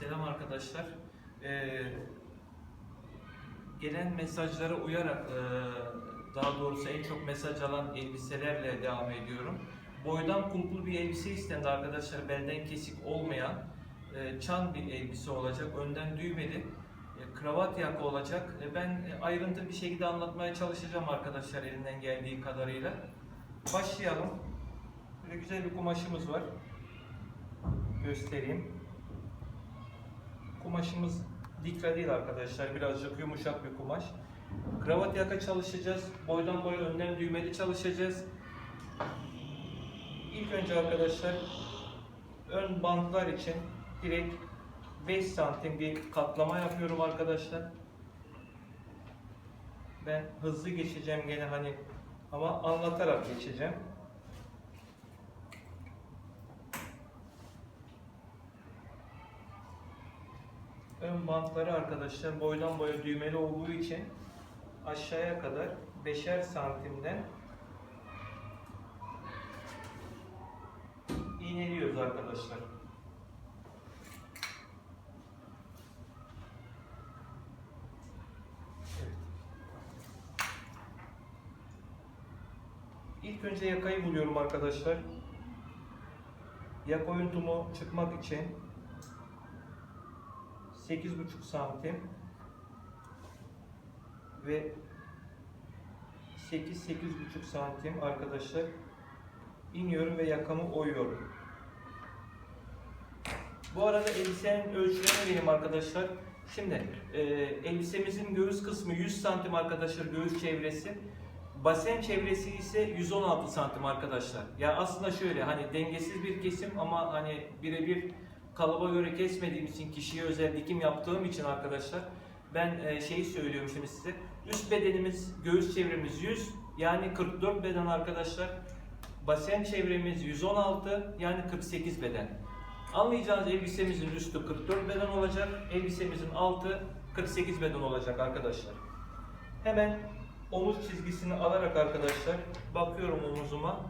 Selam arkadaşlar. Ee, gelen mesajlara uyarak, e, daha doğrusu en çok mesaj alan elbiselerle devam ediyorum. Boydan kumpul bir elbise istendi arkadaşlar. Belden kesik olmayan, e, çan bir elbise olacak. Önden düğmeli, e, kravat yaka olacak. E, ben e, ayrıntı bir şekilde anlatmaya çalışacağım arkadaşlar elinden geldiği kadarıyla. Başlayalım. Böyle güzel bir kumaşımız var. Göstereyim. Kumaşımız dikra değil arkadaşlar. Birazcık yumuşak bir kumaş. Kravat yaka çalışacağız. Boydan boya önden düğmeli çalışacağız. İlk önce arkadaşlar ön bantlar için direkt 5 santim bir katlama yapıyorum arkadaşlar. Ben hızlı geçeceğim gene hani ama anlatarak geçeceğim. Ön bantları arkadaşlar boydan boya düğmeli olduğu için aşağıya kadar 5'er santimden iğneliyoruz arkadaşlar. İlk önce yakayı buluyorum arkadaşlar. Yak oyuntumu çıkmak için 8,5 santim ve 8 8,5 santim arkadaşlar iniyorum ve yakamı oyuyorum. Bu arada elbisenin ölçülerini vereyim arkadaşlar. Şimdi e, elbisemizin göğüs kısmı 100 santim arkadaşlar göğüs çevresi. Basen çevresi ise 116 santim arkadaşlar. Ya aslında şöyle hani dengesiz bir kesim ama hani birebir kalıba göre kesmediğim için kişiye özel dikim yaptığım için arkadaşlar ben e, şeyi söylüyorum şimdi size. Üst bedenimiz göğüs çevremiz 100 yani 44 beden arkadaşlar. Basen çevremiz 116 yani 48 beden. Anlayacağınız elbisemizin üstü 44 beden olacak. Elbisemizin altı 48 beden olacak arkadaşlar. Hemen omuz çizgisini alarak arkadaşlar bakıyorum omuzuma.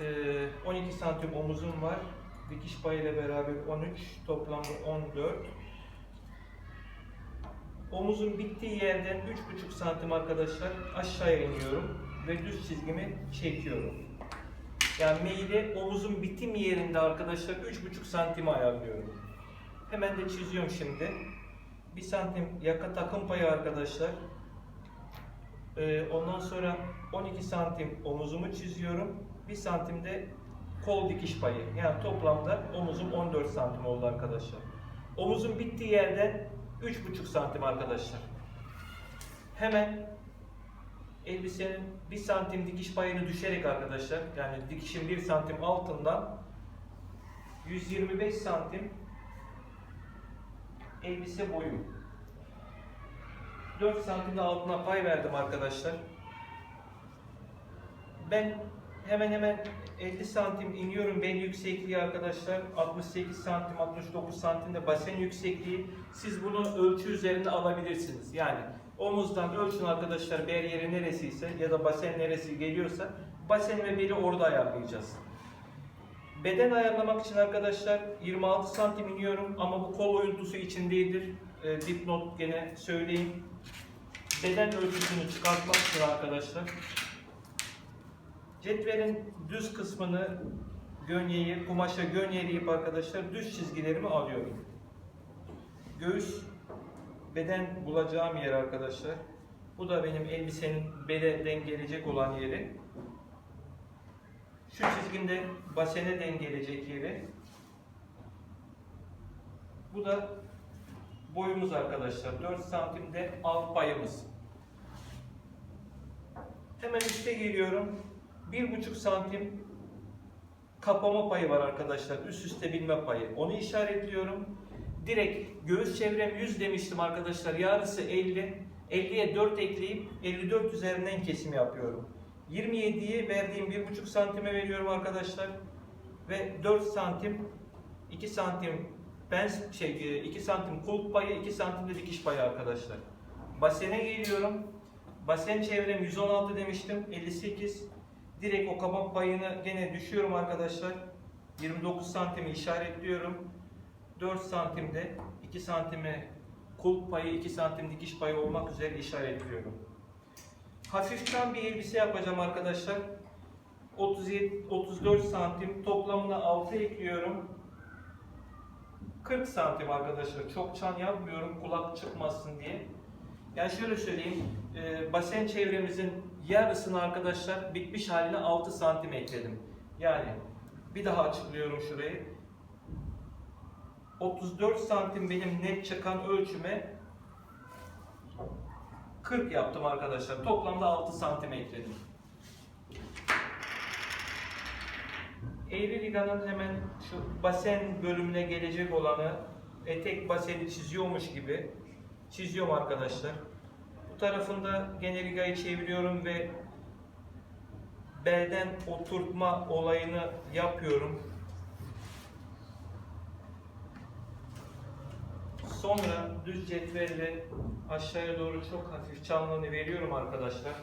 Ee, 12 santim omuzum var. Dikiş payıyla beraber 13, toplamda 14. Omuzun bittiği yerden 3,5 santim arkadaşlar aşağıya iniyorum ve düz çizgimi çekiyorum. Yani meyili omuzun bitim yerinde arkadaşlar 3,5 santime ayarlıyorum. Hemen de çiziyorum şimdi. 1 santim yaka takım payı arkadaşlar. Ee, ondan sonra 12 santim omuzumu çiziyorum. 1 santim de kol dikiş payı. Yani toplamda omuzum 14 santim oldu arkadaşlar. Omuzun bittiği yerden 3,5 santim arkadaşlar. Hemen elbisenin 1 santim dikiş payını düşerek arkadaşlar yani dikişin 1 santim altından 125 santim elbise boyu 4 santim de altına pay verdim arkadaşlar ben hemen hemen 50 santim iniyorum bel yüksekliği arkadaşlar. 68 santim 69 santim de basen yüksekliği. Siz bunu ölçü üzerinde alabilirsiniz. Yani omuzdan ölçün arkadaşlar bel yeri neresiyse ya da basen neresi geliyorsa basen ve beli orada ayarlayacağız. Beden ayarlamak için arkadaşlar 26 santim iniyorum ama bu kol oyuntusu için değildir. E, dipnot gene söyleyeyim. Beden ölçüsünü çıkartmak için arkadaşlar Cetvelin düz kısmını gönyeyi, kumaşa gönyeleyip arkadaşlar düz çizgilerimi alıyorum. Göğüs beden bulacağım yer arkadaşlar. Bu da benim elbisenin bele dengeleyecek olan yeri. Şu çizgimde basene dengeleyecek yeri. Bu da boyumuz arkadaşlar. 4 santimde alt payımız. Hemen üste geliyorum. 1,5 santim kapama payı var arkadaşlar. Üst üste binme payı. Onu işaretliyorum. Direkt göğüs çevrem 100 demiştim arkadaşlar. Yarısı 50. 50'ye 4 ekleyip 54 üzerinden kesim yapıyorum. 27'yi verdiğim 1,5 santime veriyorum arkadaşlar. Ve 4 santim 2 santim ben şey 2 santim kulp payı 2 santim de dikiş payı arkadaşlar. Basene geliyorum. Basen çevrem 116 demiştim. 58 Direkt o kabak payını gene düşüyorum arkadaşlar. 29 santimi işaretliyorum. 4 santimde 2 santime kulp payı 2 santim dikiş payı olmak üzere işaretliyorum. Hafiften bir elbise yapacağım arkadaşlar. 37 34 santim toplamına 6 ekliyorum. 40 santim arkadaşlar. Çok çan yapmıyorum kulak çıkmasın diye. Yani şöyle söyleyeyim. E, basen çevremizin yarısını arkadaşlar bitmiş haline 6 santim ekledim. Yani bir daha açıklıyorum şurayı. 34 santim benim net çıkan ölçüme 40 yaptım arkadaşlar. Toplamda 6 santim ekledim. Eğri liganın hemen şu basen bölümüne gelecek olanı etek baseni çiziyormuş gibi çiziyorum arkadaşlar. Tarafında gene ligayı çeviriyorum ve belden oturtma olayını yapıyorum. Sonra düz cetvelle aşağıya doğru çok hafif çanlığını veriyorum arkadaşlar.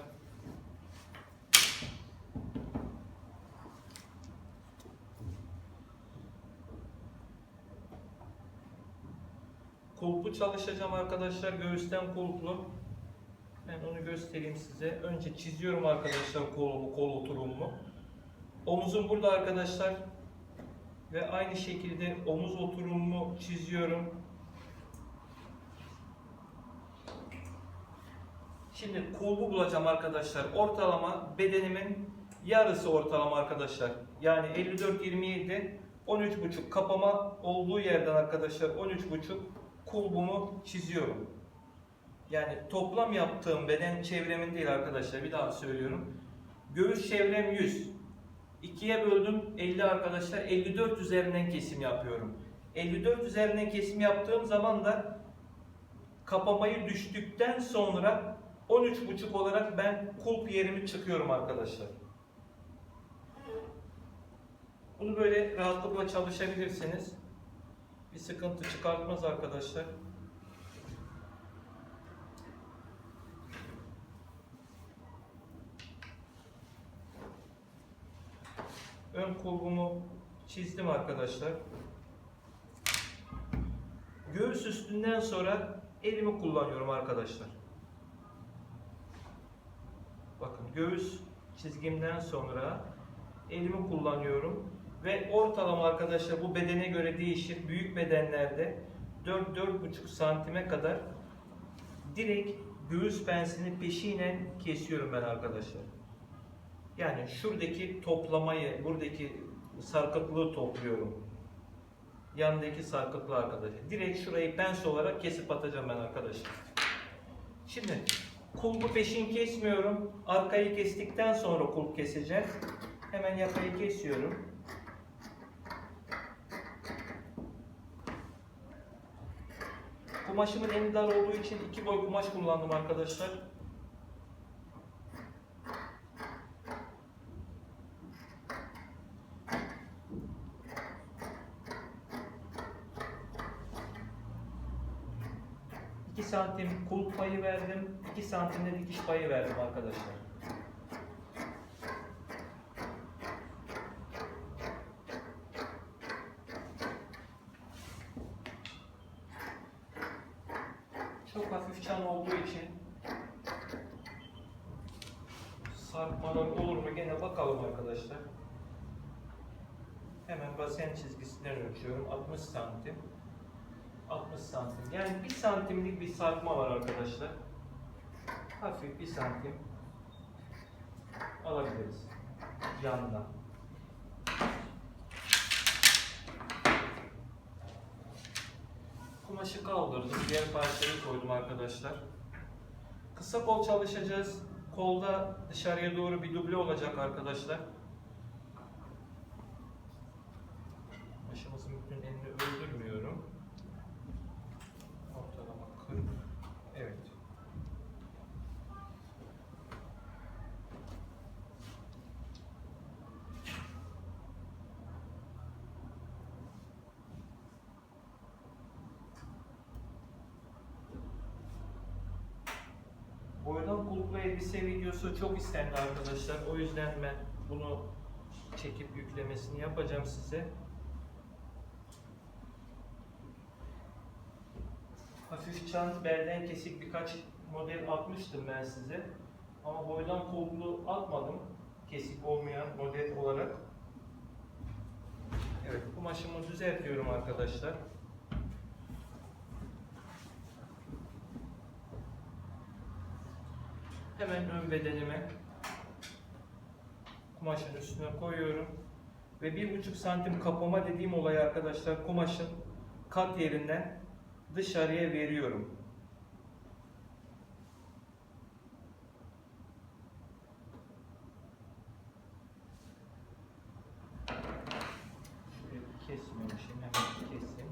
Kulplu çalışacağım arkadaşlar. Göğüsten kulplu. Göstereyim size. Önce çiziyorum arkadaşlar kolumu, kol oturumumu. Omuzum burada arkadaşlar. Ve aynı şekilde omuz oturumumu çiziyorum. Şimdi kulbu bulacağım arkadaşlar. Ortalama bedenimin yarısı ortalama arkadaşlar. Yani 54-27'de 13,5 kapama olduğu yerden arkadaşlar 13,5 kulbumu çiziyorum. Yani toplam yaptığım beden çevremin değil arkadaşlar. Bir daha söylüyorum. Göğüs çevrem 100. İkiye böldüm 50 arkadaşlar. 54 üzerinden kesim yapıyorum. 54 üzerinden kesim yaptığım zaman da kapamayı düştükten sonra 13,5 olarak ben kulp yerimi çıkıyorum arkadaşlar. Bunu böyle rahatlıkla çalışabilirsiniz. Bir sıkıntı çıkartmaz arkadaşlar. Ön kulbumu çizdim arkadaşlar. Göğüs üstünden sonra elimi kullanıyorum arkadaşlar. Bakın göğüs çizgimden sonra elimi kullanıyorum ve ortalama arkadaşlar bu bedene göre değişir. Büyük bedenlerde 4-4,5 santime kadar direkt göğüs pensini peşinen kesiyorum ben arkadaşlar. Yani şuradaki toplamayı, buradaki sarkıklığı topluyorum. Yandaki sarkıklığı arkadaşlar. Direkt şurayı pens olarak kesip atacağım ben arkadaşlar. Şimdi kulbu peşin kesmiyorum. Arkayı kestikten sonra kulp keseceğim. Hemen yakayı kesiyorum. Kumaşımın en dar olduğu için iki boy kumaş kullandım arkadaşlar. İki santim kulp payı verdim. 2 santimde dikiş payı verdim arkadaşlar. Çok hafif çan olduğu için sarkmalar olur mu gene bakalım arkadaşlar. Hemen basen çizgisinden ölçüyorum. 60 santim. 60 santim. Yani 1 santimlik bir sarkma var arkadaşlar. Hafif 1 santim alabiliriz yandan. Kumaşı kaldırdım. Diğer parçayı koydum arkadaşlar. Kısa kol çalışacağız. Kolda dışarıya doğru bir duble olacak arkadaşlar. Başımızın bütün enini öldürmüyorum. Ortalama 40. Evet. Kulplu elbise videosu çok istendi arkadaşlar. O yüzden ben bunu çekip yüklemesini yapacağım size. hafif çant belden kesik birkaç model atmıştım ben size. Ama boydan kollu atmadım. Kesik olmayan model olarak. Evet, kumaşımı düzeltiyorum arkadaşlar. Hemen ön bedenime kumaşın üstüne koyuyorum. Ve bir buçuk santim kapama dediğim olay arkadaşlar kumaşın kat yerinden dışarıya veriyorum. Şöyle kesmiyormuşum hemen keseyim.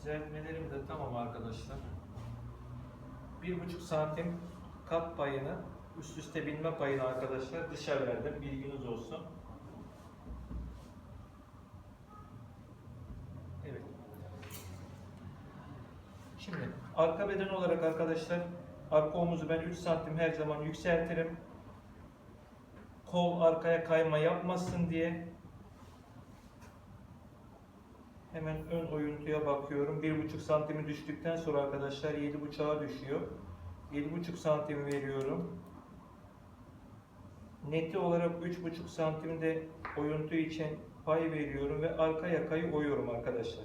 Düzeltmelerim de tamam arkadaşlar. Bir buçuk santim kat payını üst üste binme payını arkadaşlar dışa verdim. Bilginiz olsun. Evet. Şimdi arka beden olarak arkadaşlar arka omuzu ben 3 santim her zaman yükseltirim. Kol arkaya kayma yapmasın diye Hemen ön oyuntuya bakıyorum. 1,5 santimi düştükten sonra arkadaşlar 7,5'a düşüyor. 7,5 santim veriyorum. Neti olarak 3,5 santimde oyuntu için pay veriyorum ve arka yakayı oyuyorum arkadaşlar.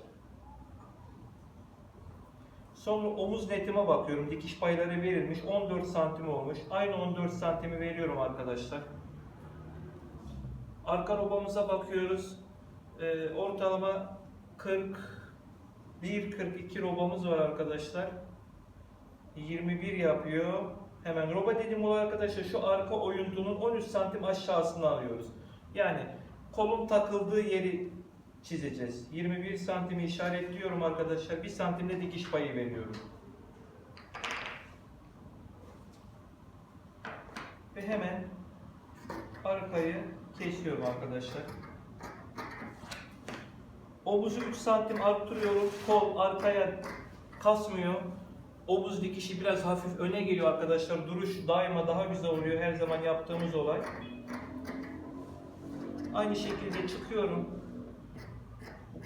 Sonra omuz netime bakıyorum. Dikiş payları verilmiş. 14 santim olmuş. Aynı 14 santimi veriyorum arkadaşlar. Arka robamıza bakıyoruz. Ee, ortalama 41-42 robamız var arkadaşlar. 21 yapıyor. Hemen roba dediğim olay arkadaşlar şu arka oyuntunun 13 santim aşağısını alıyoruz. Yani kolun takıldığı yeri çizeceğiz. 21 santimi işaretliyorum arkadaşlar. 1 santimde dikiş payı veriyorum. Ve hemen arkayı kesiyorum arkadaşlar. Omuzu 3 santim arttırıyorum. Kol arkaya kasmıyor. Omuz dikişi biraz hafif öne geliyor arkadaşlar. Duruş daima daha güzel oluyor. Her zaman yaptığımız olay. Aynı şekilde çıkıyorum.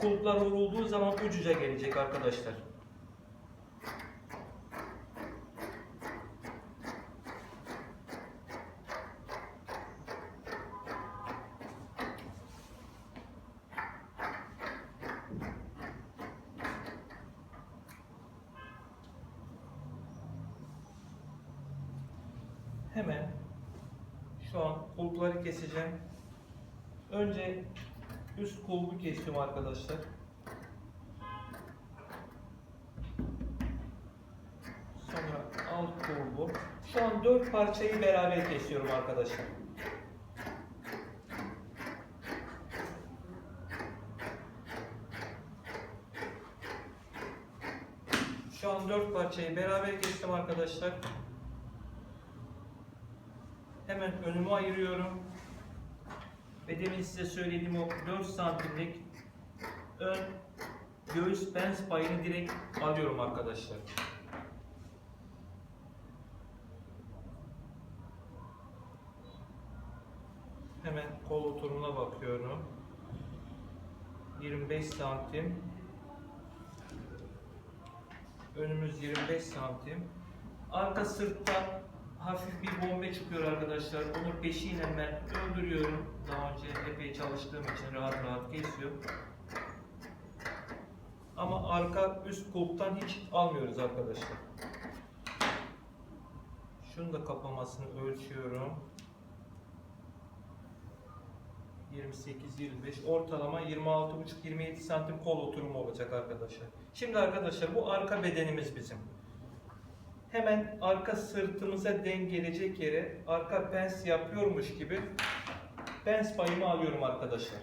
Kulplar vurulduğu zaman ucuca gelecek arkadaşlar. Hemen şu an kulpları keseceğim. Önce üst kulbu kesiyorum arkadaşlar. Sonra alt kulbu. Şu an dört parçayı beraber kesiyorum arkadaşlar. Şu an dört parçayı beraber kestim arkadaşlar. Hemen önümü ayırıyorum. Ve demin size söylediğim o 4 santimlik ön göğüs bens payını direkt alıyorum arkadaşlar. Hemen kol oturumuna bakıyorum. 25 santim. Önümüz 25 santim. Arka sırtta hafif bir bombe çıkıyor arkadaşlar. Onu peşiyle ben öldürüyorum. Daha önce epey çalıştığım için rahat rahat kesiyor. Ama arka üst kulptan hiç almıyoruz arkadaşlar. Şunu da kapamasını ölçüyorum. 28-25 ortalama 26,5-27 santim kol oturumu olacak arkadaşlar. Şimdi arkadaşlar bu arka bedenimiz bizim. Hemen arka sırtımıza denk gelecek yere arka pens yapıyormuş gibi pens payımı alıyorum arkadaşlar.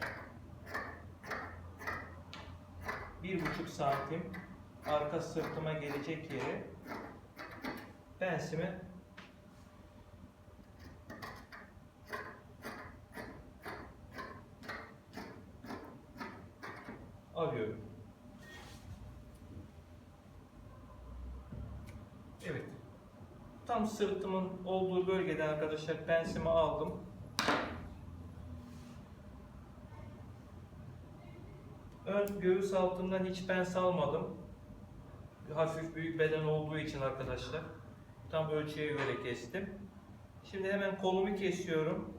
Bir buçuk santim arka sırtıma gelecek yere pensimi alıyorum. Evet. Sırtımın olduğu bölgeden arkadaşlar pensimi aldım. Ön göğüs altından hiç pens almadım. Hafif büyük beden olduğu için arkadaşlar. Tam ölçüye göre kestim. Şimdi hemen kolumu kesiyorum.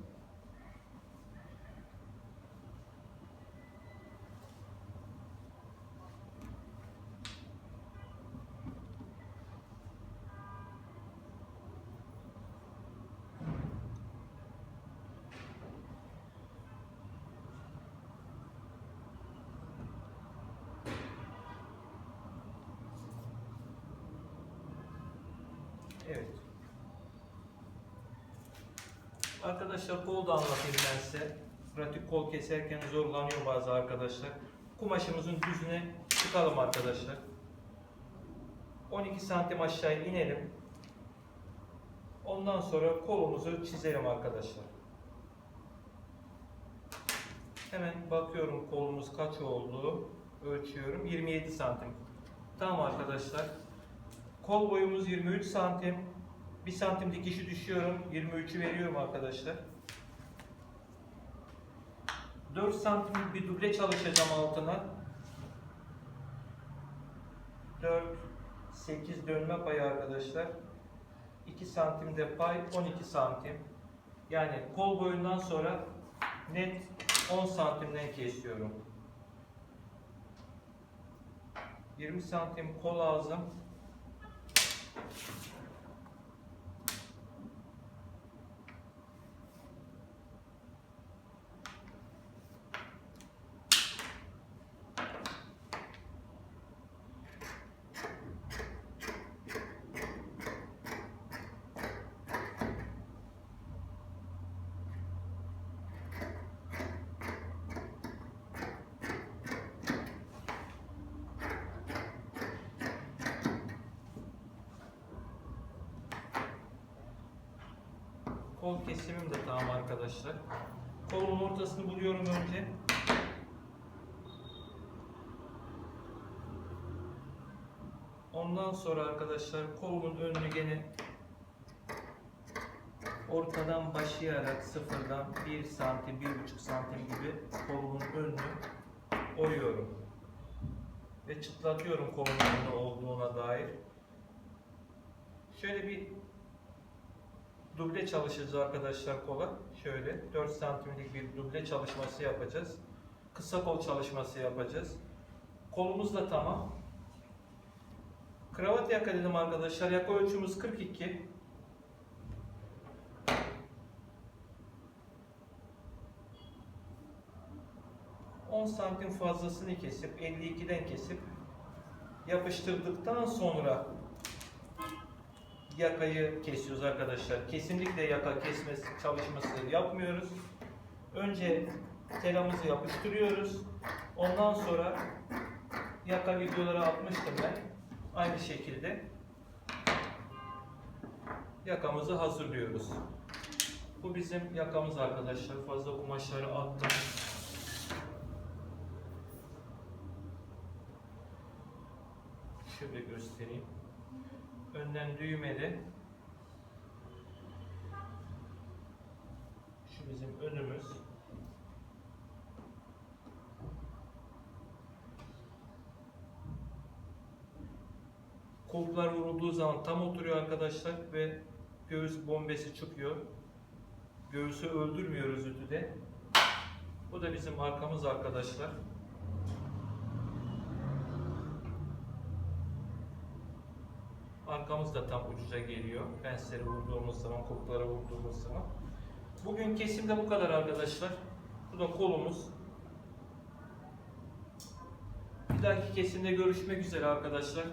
Evet. Arkadaşlar kol da anlatayım ben size. Pratik kol keserken zorlanıyor bazı arkadaşlar. Kumaşımızın düzüne çıkalım arkadaşlar. 12 santim aşağı inelim. Ondan sonra kolumuzu çizelim arkadaşlar. Hemen bakıyorum kolumuz kaç oldu. Ölçüyorum. 27 santim. Tamam arkadaşlar. Kol boyumuz 23 santim. 1 santim dikişi düşüyorum. 23'ü veriyorum arkadaşlar. 4 santimlik bir duble çalışacağım altına. 4, 8 dönme payı arkadaşlar. 2 santim de pay, 12 santim. Yani kol boyundan sonra net 10 santimden kesiyorum. 20 santim kol ağzım. Kol kesimim de tamam arkadaşlar. Kolumun ortasını buluyorum önce. Ondan sonra arkadaşlar kolumun önünü gene ortadan başlayarak sıfırdan 1 santim, 1,5 santim gibi kolumun önünü oyuyorum. Ve çıtlatıyorum kolumun olduğuna dair. Şöyle bir duble çalışacağız arkadaşlar kola. Şöyle 4 santimlik bir duble çalışması yapacağız. Kısa kol çalışması yapacağız. Kolumuz da tamam. Kravat yaka dedim arkadaşlar. Yaka ölçümüz 42. ...10 santim fazlasını kesip... ...52'den kesip... ...yapıştırdıktan sonra yakayı kesiyoruz arkadaşlar. Kesinlikle yaka kesmesi çalışması yapmıyoruz. Önce telamızı yapıştırıyoruz. Ondan sonra yaka videoları atmıştım ben. Aynı şekilde yakamızı hazırlıyoruz. Bu bizim yakamız arkadaşlar. Fazla kumaşları attım. Şöyle göstereyim. Önden düğmeli. Şu bizim önümüz. Koltuklar vurulduğu zaman tam oturuyor arkadaşlar ve göğüs bombesi çıkıyor. Göğüsü öldürmüyoruz ütüde. Bu da bizim arkamız arkadaşlar. Arkamız da tam ucuca geliyor. Pensleri vurduğumuz zaman, koplara vurduğumuz zaman. Bugün kesimde bu kadar arkadaşlar. Bu da kolumuz. Bir dahaki kesimde görüşmek üzere arkadaşlar.